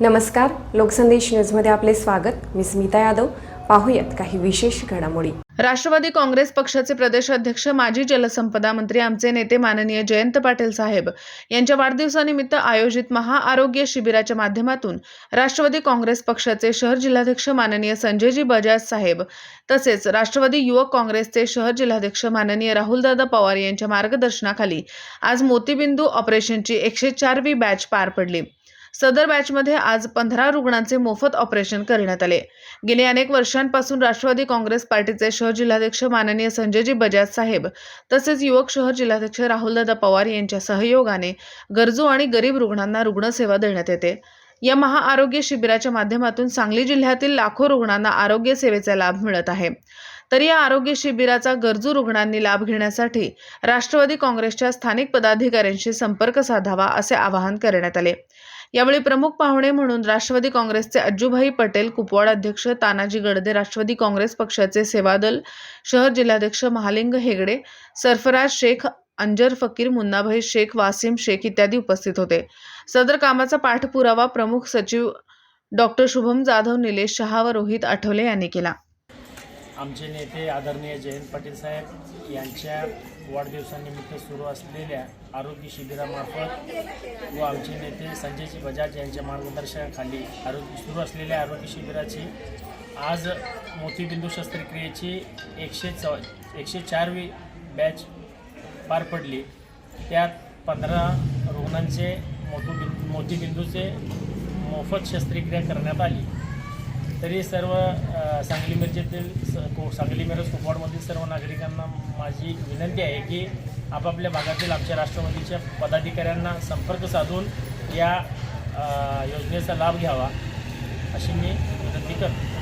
नमस्कार लोकसंदेश न्यूजमध्ये आपले स्वागत. मी स्मिता यादव. पाहूयात काही विशेष घडामोडी. राष्ट्रवादी काँग्रेस पक्षाचे प्रदेश अध्यक्ष माजी जलसंपदा मंत्री आमचे नेते माननीय जयंत पाटील साहेब यांच्या वाढदिवसानिमित्त आयोजित महाआरोग्य शिबिराच्या माध्यमातून राष्ट्रवादी काँग्रेस पक्षाचे शहर जिल्हाध्यक्ष माननीय संजयजी बजाज साहेब तसेच राष्ट्रवादी युवक काँग्रेसचे शहर जिल्हाध्यक्ष माननीय राहुलदादा पवार यांच्या मार्गदर्शनाखाली आज मोतीबिंदू ऑपरेशनची एकशे चारवी बॅच पार पडली. सदर बॅचमध्ये आज पंधरा रुग्णांचे मोफत ऑपरेशन करण्यात आले. गेली अनेक वर्षांपासून राष्ट्रवादी काँग्रेस पार्टीचे शहर जिल्हाध्यक्ष माननीय संजयजी बजाज साहेब तसेच युवक शहर जिल्हाध्यक्ष राहुलदादा पवार यांच्या सहयोगाने गरजू आणि गरीब रुग्णांना रुग्णसेवा देण्यात येते. या महाआरोग्य शिबिराच्या माध्यमातून सांगली जिल्ह्यातील लाखो रुग्णांना आरोग्य सेवेचा लाभ मिळत आहे. तर या आरोग्य शिबिराचा गरजू रुग्णांनी लाभ घेण्यासाठी राष्ट्रवादी काँग्रेसच्या स्थानिक पदाधिकाऱ्यांशी संपर्क साधावा असे आवाहन करण्यात आले. यावेळी प्रमुख पाहुणे म्हणून राष्ट्रवादी काँग्रेसचे अज्जूभाई पटेल कुपवाड अध्यक्ष तानाजी गडदे राष्ट्रवादी काँग्रेस पक्षाचे सेवादल शहर जिल्हाध्यक्ष महालिंग हेगडे सरफराज शेख अंजर फकीर मुन्नाभाई शेख वासिम शेख इत्यादी उपस्थित होते. सदर कामाचा पाठपुरावा प्रमुख सचिव डॉक्टर शुभम जाधव निलेश शहा व रोहित आठवले यांनी केला. आमचे नेते आदरणीय जयंत पाटील साहेब यांच्या वाढदिवसानिमित्त सुरू असलेल्या आरोग्य शिबिरामार्फत व आमचे नेते संजयजी बजाज यांच्या मार्गदर्शनाखाली आरोग्य सुरू असलेल्या आरोग्य शिबिराची आज मोतीबिंदू शस्त्रक्रियेची एकशे चौ एकशे चारवी बॅच पार पडली. त्यात पंधरा रुग्णांचे मोतूबिंदू मोतीबिंदूचे मोफत शस्त्रक्रिया करण्यात आली. तरी सर्व सांगली मिरजेतील स को सांगली मिरज कुपवाडमधील सर्व नागरिकांना माझी विनंती आहे की आपापल्या भागातील आमच्या राष्ट्रवादीच्या पदाधिकाऱ्यांना संपर्क साधून या योजनेचा लाभ घ्यावा अशी मी विनंती करतो.